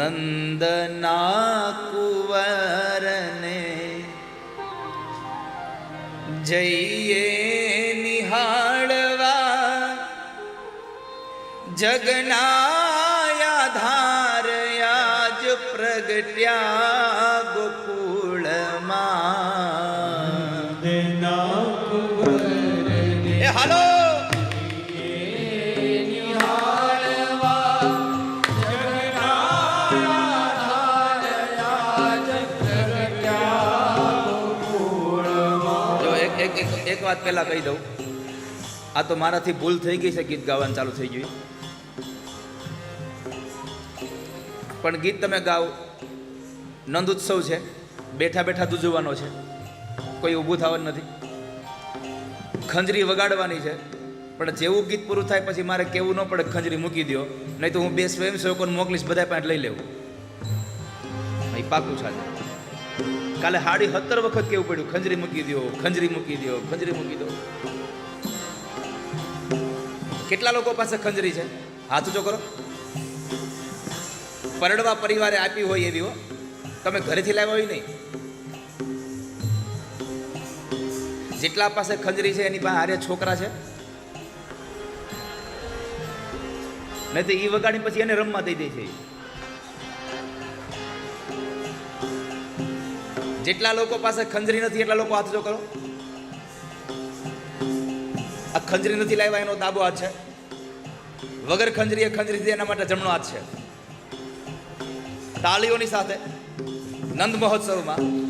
નંદના કુંવરને જઈએ નિહાળવા જગનાયા ધાર આજ પ્રગટ્યા ગોકુળમાં એક એક વાત પહેલા કહી દઉં. આ તો મારાથી ભૂલ થઈ ગઈ છે, ગીત ગાવાનું ચાલુ થઈ ગયું. પણ ગીત તમે ગાઓ. નંદ ઉત્સવ છે. બેઠા બેઠા દૂજવાનો છે. કોઈ ઊભું થવાનું નથી. ખંજરી વગાડવાની છે. પણ જેવું ગીત પૂરું થાય પછી મારે કેવું ન પડે, ખંજરી મૂકી દો નહીં તો હું બે સ્વયંસેવકોને મોકલીશ બધા પાંચ લઈ લેવું. પાકું છે. કાલે હાડી સત્તર વખત કેવું પડ્યું? ખંજરી મૂકી દો ખંજરી મૂકી દો ખંજરી મૂકી દો કેટલા લોકો પાસે ખંજરી છે? હાથ ઊંચો કરો. પરડવા પરિવારે આપી હોય એવી, હો. તમે ઘરેથી લાવ્યા હોય નહીં. જેટલા પાસે ખંજરી છે, એની પાસે હારે છોકરા છે. નહીં તો ઈ વગાડી પછી એને રમવા દઈ દે છે. જેટલા લોકો પાસે ખંજરી નથી, એટલા લોકો હાથ જો કરો. આ ખંજરી નથી લાવ્યા, એનો દાબો હાથ છે. વગર ખંજરી એ ખંજરી એના માટે જમણો હાથ છે. તાળીઓની સાથે નંદ મહોત્સવમાં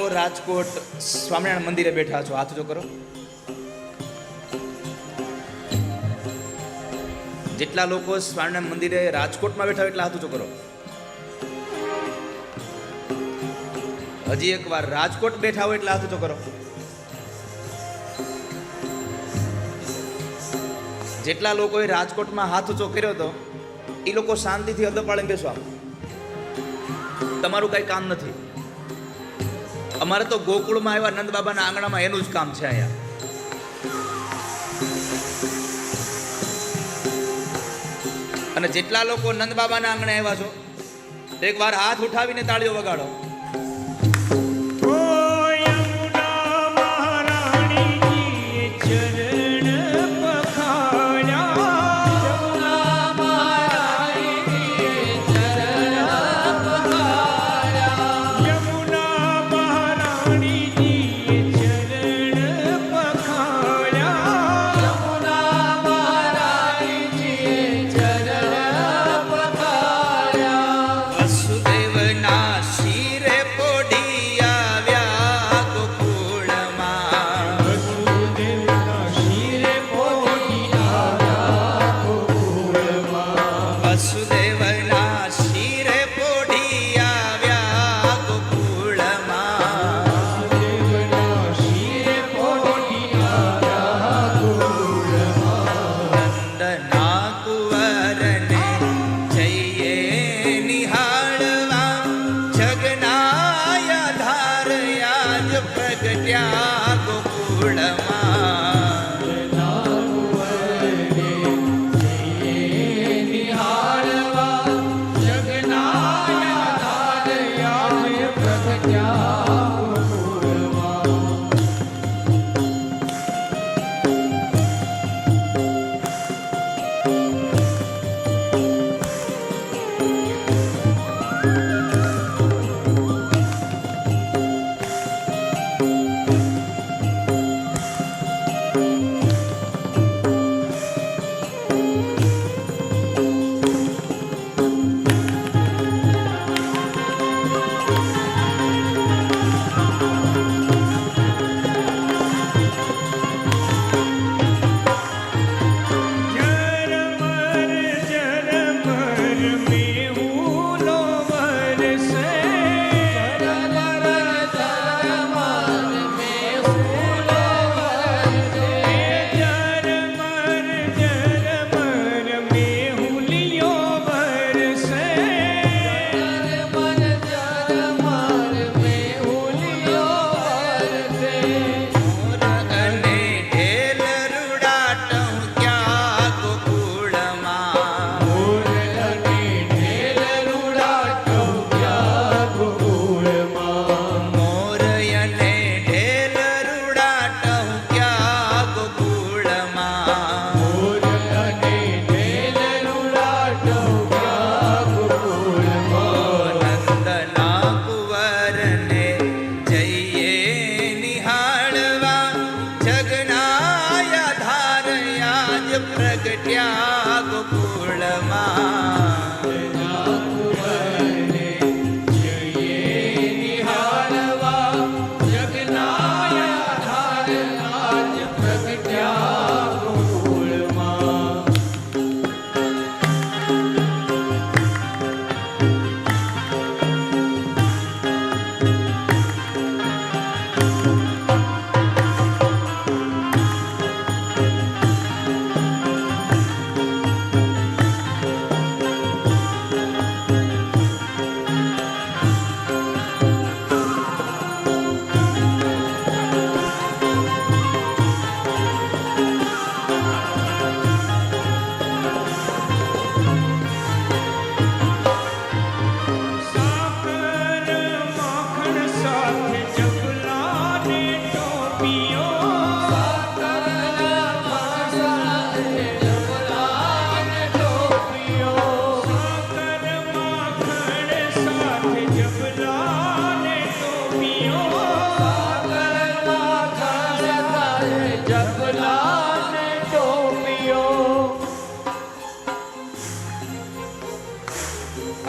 લોકો રાજકોટ સ્વામિનારાયણ મંદિરે બેઠા છો. હાથ જો કરો. જેટલા લોકો સ્વામિનારાયણ મંદિરે રાજકોટમાં બેઠા એટલા હાથ જો કરો. હજી એકવાર રાજકોટ બેઠા હોય એટલે હાથ ઊંચો કરો. જેટલા લોકોએ રાજકોટમાં હાથ ઊંચો કર્યો હતો એ લોકો શાંતિથી અદપાળે બેસવા તમારું કઈ કામ નથી. અમારે તો ગોકુળમાં આવ્યા, નંદ બાબાના આંગણામાં એનું જ કામ છે અહીંયા. અને જેટલા લોકો નંદ બાબાના આંગણે આવ્યા છો, એક વાર હાથ ઉઠાવીને તાળીઓ વગાડો.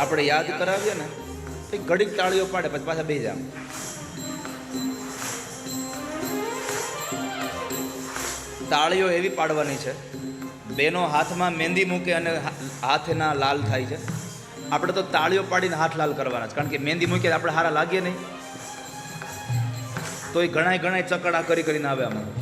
આપણે યાદ કરાવીએ ને, તો ઘડીક તાળીઓ પાડે, પછી પાછા બે જામ તાળીઓ એવી પાડવાની છે, બેનો હાથમાં મહેંદી મૂકે અને હાથના લાલ થાય છે. આપણે તો તાળીઓ પાડીને હાથ લાલ કરવાના છે, કારણ કે મહેંદી મૂકીએ આપણે સારા લાગીએ નહીં. તો એ ઘણાય ઘણાય ચકડા કરી કરીને આવે આમાં.